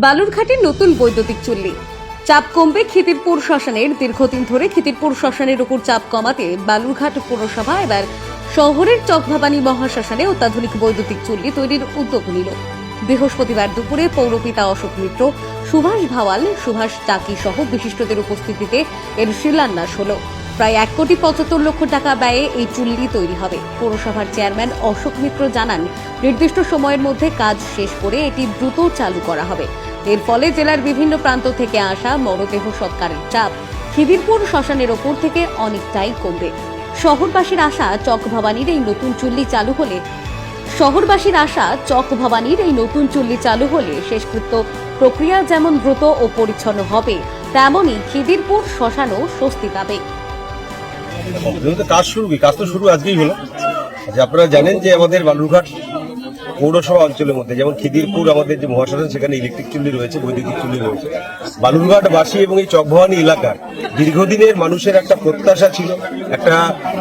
বালুরঘাটের নতুন বৈদ্যুতিক চুল্লি। চাপ কমবে খিদিরপুর শ্মশানের। দীর্ঘদিন ধরে খিদিরপুর শ্মশানের উপর চাপ কমাতে বালুরঘাট পৌরসভা এবার শহরের চকভাবানী মহাশ্মশানে অত্যাধুনিক বৈদ্যুতিক চুল্লি তৈরির উদ্যোগ নিল। বৃহস্পতিবার দুপুরে পৌরপিতা অশোক মিত্র, সুভাষ ভাওয়াল, সুভাষ চাকি সহ বিশিষ্টদের উপস্থিতিতে এর শিলান্যাস হলো। প্রায় এক কোটি পঁচাত্তর লক্ষ টাকা ব্যয়ে এই চুল্লি তৈরি হবে। পৌরসভার চেয়ারম্যান অশোক মিত্র জানান, নির্দিষ্ট সময়ের মধ্যে কাজ শেষ করে এটি দ্রুত চালু করা হবে। এর ফলে জেলার বিভিন্ন প্রান্ত থেকে আসা মরদেহ সৎকারের চাপ খিদিরপুর শ্মশানের ওপর থেকে অনেকটাই কমবে। শহরবাসীর আশা, চক ভবানীর এই নতুন চুল্লি চালু হলে শহরবাসীর আশা, চক ভবানীর এই নতুন চুল্লি চালু হলে শেষকৃত্য প্রক্রিয়া যেমন দ্রুত ও পরিচ্ছন্ন হবে, তেমনই খিদিরপুর শ্মশানও স্বস্তি পাবে। যেহেতু কাজ শুরু কি? কাজ তো শুরু আজকেই হলো। যে আপনারা জানেন যে আমাদের বালুরঘাট পৌরসভা অঞ্চলের মধ্যে, যেমন খিদিরপুর আমাদের যে মহাশাসন সেখানে ইলেকট্রিক চুল্লি রয়েছে, বৈদ্যুতিক চুল্লি রয়েছে। বালুরঘাটবাসী এবং এই চকভবানী এলাকার দীর্ঘদিনের মানুষের একটা প্রত্যাশা ছিল, একটা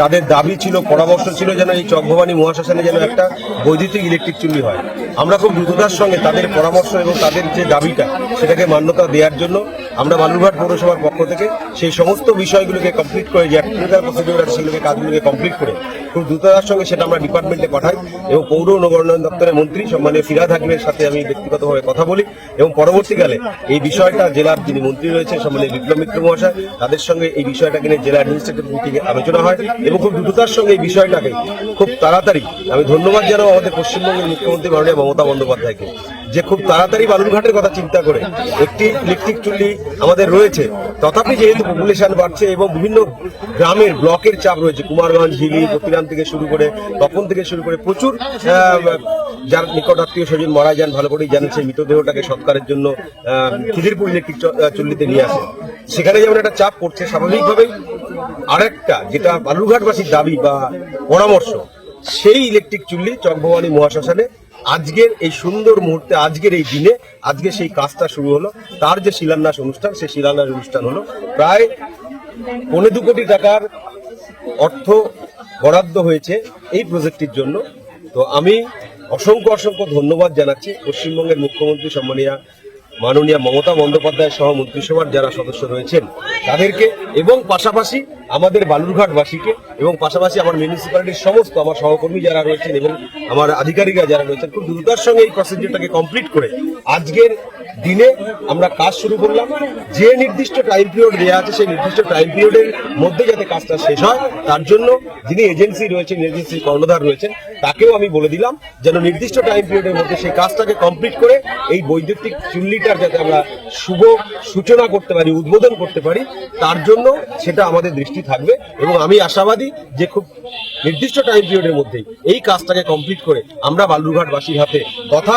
তাদের দাবি ছিল, পরামর্শ ছিল যেন এই চকভবানী মহাশাসনে যেন একটা বৈদ্যুতিক ইলেকট্রিক চুল্লি হয়। আমরা খুব দ্রুততার সঙ্গে তাদের পরামর্শ এবং তাদের যে দাবিটা সেটাকে মান্যতা দেওয়ার জন্য আমরা বালুরঘাট পৌরসভার পক্ষ থেকে সেই সমস্ত বিষয়গুলোকে কমপ্লিট করে, যে আছে সেগুলোকে, কাজগুলোকে কমপ্লিট করে খুব দ্রুততার সঙ্গে সেটা আমরা ডিপার্টমেন্টে পাঠাই এবং পৌর নগরোন্নয়ন দপ্তরের মন্ত্রী সম্মানীয় ফিরাদ হাকিমের সাথে আমি ব্যক্তিগতভাবে কথা বলি এবং পরবর্তীকালে এই বিষয়টা জেলার যিনি মন্ত্রী রয়েছেন সম্মানীয় বিপ্লব মিত্র মহাশয়, তাদের সঙ্গে এই বিষয়টাকে নিয়ে জেলা অ্যাডমিনিস্ট্রেটিভ মিটিংয়ে আলোচনা হয় এবং খুব দ্রুততার সঙ্গে এই বিষয়টাকে খুব তাড়াতাড়ি আমি ধন্যবাদ জানাব আমাদের পশ্চিমবঙ্গের মুখ্যমন্ত্রী মাননীয় মমতা বন্দ্যোপাধ্যায়কে, যে খুব তাড়াতাড়ি বালুরঘাটের কথা চিন্তা করে একটি ইলেকট্রিক চুল্লি আমাদের রয়েছে, তথাপি যেহেতু পপুলেশন বাড়ছে এবং বিভিন্ন গ্রামের ব্লকের চাপ রয়েছে, কুমারগঞ্জ, হিলি প্রতিরাম থেকে শুরু করে তপন থেকে শুরু করে প্রচুর যার নিকট আত্মীয় স্বজন মারা যান, ভালো করেই জানেন সেই মৃতদেহটাকে সৎকারের জন্য খিদিরপুর ইলেকট্রিক চুল্লিতে নিয়ে আসে। সেখানে যেমন একটা চাপ পড়ছে, স্বাভাবিকভাবেই আরেকটা যেটা বালুরঘাটবাসীর দাবি বা পরামর্শ, সেই ইলেকট্রিক চুল্লি চকভবানী মহাশ্মশানে আজকের এই সুন্দর মুহূর্তে, আজকের এই দিনে, আজকে সেই কাজটা শুরু হলো। তার যে শিলান্যাস অনুষ্ঠান, সেই শিলান্যাস অনুষ্ঠান হলো প্রায় পৌনে দু কোটি টাকার অর্থ বরাদ্দ হয়েছে এই প্রজেক্টটির জন্য। তো আমি অসংখ্য অসংখ্য ধন্যবাদ জানাচ্ছি পশ্চিমবঙ্গের মুখ্যমন্ত্রী সম্মানীয় মাননীয় মমতা বন্দ্যোপাধ্যায় সহ মন্ত্রিসভার যারা সদস্য রয়েছেন তাদেরকে এবং পাশাপাশি আমাদের বালুরঘাটবাসীকে এবং পাশাপাশি আমার মিউনিসিপ্যালিটির সমস্ত আমার সহকর্মী যারা রয়েছেন এবং আমার আধিকারিকরা যারা রয়েছেন খুব দ্রুতার সঙ্গে এই প্রসিডিউরটাকে কমপ্লিট করে আজকের দিনে আমরা কাজ শুরু করলাম। যে নির্দিষ্ট টাইম পিরিয়ড দেওয়া আছে, সেই নির্দিষ্ট টাইম পিরিয়ডের মধ্যে যাতে কাজটা শেষ হয়, তার জন্য যিনি এজেন্সি রয়েছেন এজেন্সির কর্ণধার রয়েছেন, তাকেও আমি বলে দিলাম, যেন নির্দিষ্ট টাইম পিরিয়ডের মধ্যে সেই কাজটাকে কমপ্লিট করে এই বৈদ্যুতিক চুল্লিটার যাতে আমরা শুভ সূচনা করতে পারি, উদ্বোধন করতে পারি, তার জন্য সেটা আমাদের দৃষ্টি থাকবে এবং আমি আশাবাদী যে খুব নির্দিষ্ট টাইম পিরিয়ডের মধ্যেই এই কাজটাকে কমপ্লিট করে আমরা বালুরঘাটবাসীর হাতে তথা